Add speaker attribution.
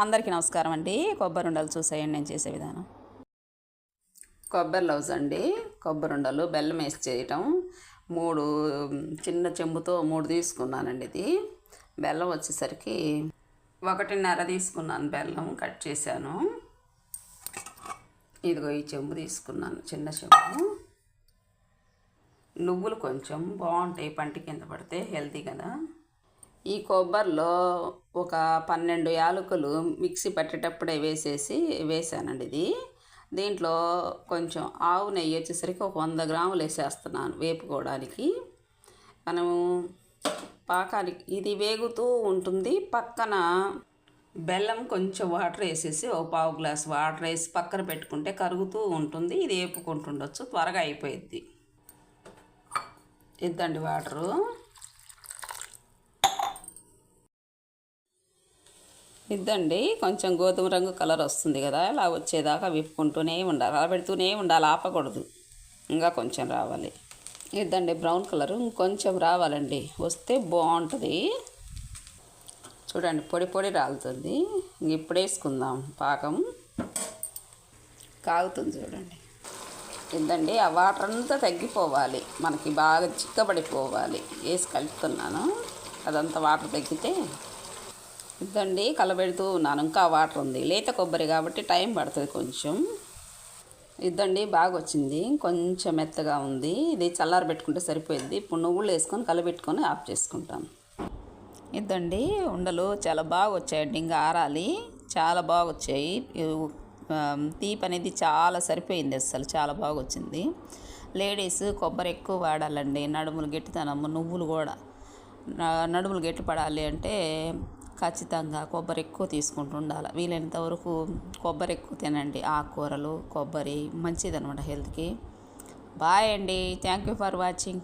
Speaker 1: అందరికీ నమస్కారం అండి. కొబ్బరి ఉండలు చూసేయండి నేను చేసే విధానం. కొబ్బరి లవ్స్ అండి. కొబ్బరి ఉండలు బెల్లం వేసి చేయటం. మూడు చిన్న చెంబుతో మూడు తీసుకున్నానండి ఇది. బెల్లం వచ్చేసరికి ఒకటిన్నర తీసుకున్నాను బెల్లం కట్ చేశాను. ఇదిగో ఈ చెంబు తీసుకున్నాను చిన్న చెంబు. నువ్వులు కొంచెం బాగుంటాయి పంటి కింద పడితే హెల్తీ కదా. ఈ కొబ్బరిలో ఒక పన్నెండు యాలకులు మిక్సీ పట్టేటప్పుడే వేసేసి వేసానండి ఇది. దీంట్లో కొంచెం ఆవు నెయ్యి వచ్చేసరికి ఒక వంద గ్రాములు వేసేస్తున్నాను వేపుకోవడానికి. మనము పాకానికి ఇది వేగుతూ ఉంటుంది. పక్కన బెల్లం కొంచెం వాటర్ వేసేసి ఒక పావు గ్లాస్ వాటర్ వేసి పక్కన పెట్టుకుంటే కరుగుతూ ఉంటుంది. ఇది వేపుకుంటుండొచ్చు త్వరగా అయిపోయిద్ది. ఇద్దండి వాటరు. ఇద్దండి. కొంచెం గోధుమ రంగు కలర్ వస్తుంది కదా అలా వచ్చేదాకా విప్పుకుంటూనే ఉండాలి. అలా పెడుతూనే ఉండాలి ఆపకూడదు. ఇంకా కొంచెం రావాలి. ఇద్దండి బ్రౌన్ కలర్ ఇంకొంచెం రావాలండి. వస్తే బాగుంటుంది. చూడండి పొడి పొడి రాలుతుంది. ఇప్పుడు వేసుకుందాం పాకం. కాగుతుంది చూడండి. ఇద్దండి ఆ వాటర్ అంతా తగ్గిపోవాలి. మనకి బాగా చిక్కబడిపోవాలి. వేసి కలుపుతున్నాను. అదంతా వాటర్ తగ్గితే ఇద్దండి కలబెడుతూ ఉన్నాను. ఇంకా వాటర్ ఉంది. లేత కొబ్బరి కాబట్టి టైం పడుతుంది కొంచెం. ఇద్దండి బాగా వచ్చింది కొంచెం మెత్తగా ఉంది. ఇది చల్లార పెట్టుకుంటే సరిపోయింది ఇప్పుడు నువ్వులు వేసుకొని కలబెట్టుకొని ఆఫ్ చేసుకుంటాను. ఇద్దండి ఉండలు చాలా బాగా వచ్చాయండి ఇంకా ఆరాలి. చాలా బాగా వచ్చాయి తీపి అనేది చాలా సరిపోయింది అసలు చాలా బాగా వచ్చింది లేడీస్ కొబ్బరి ఎక్కువ వాడాలండి. నడుములు గట్టితనము నువ్వులు కూడా. నడుములు గట్టి పడాలి అంటే ఖచ్చితంగా కొబ్బరి ఎక్కువ తీసుకుంటూ ఉండాలి. వీలైనంత వరకు కొబ్బరి ఎక్కువ తినండి. ఆకుకూరలు కొబ్బరి మంచిదనమాట హెల్త్కి. బాయ్ అండి. Thank you for watching.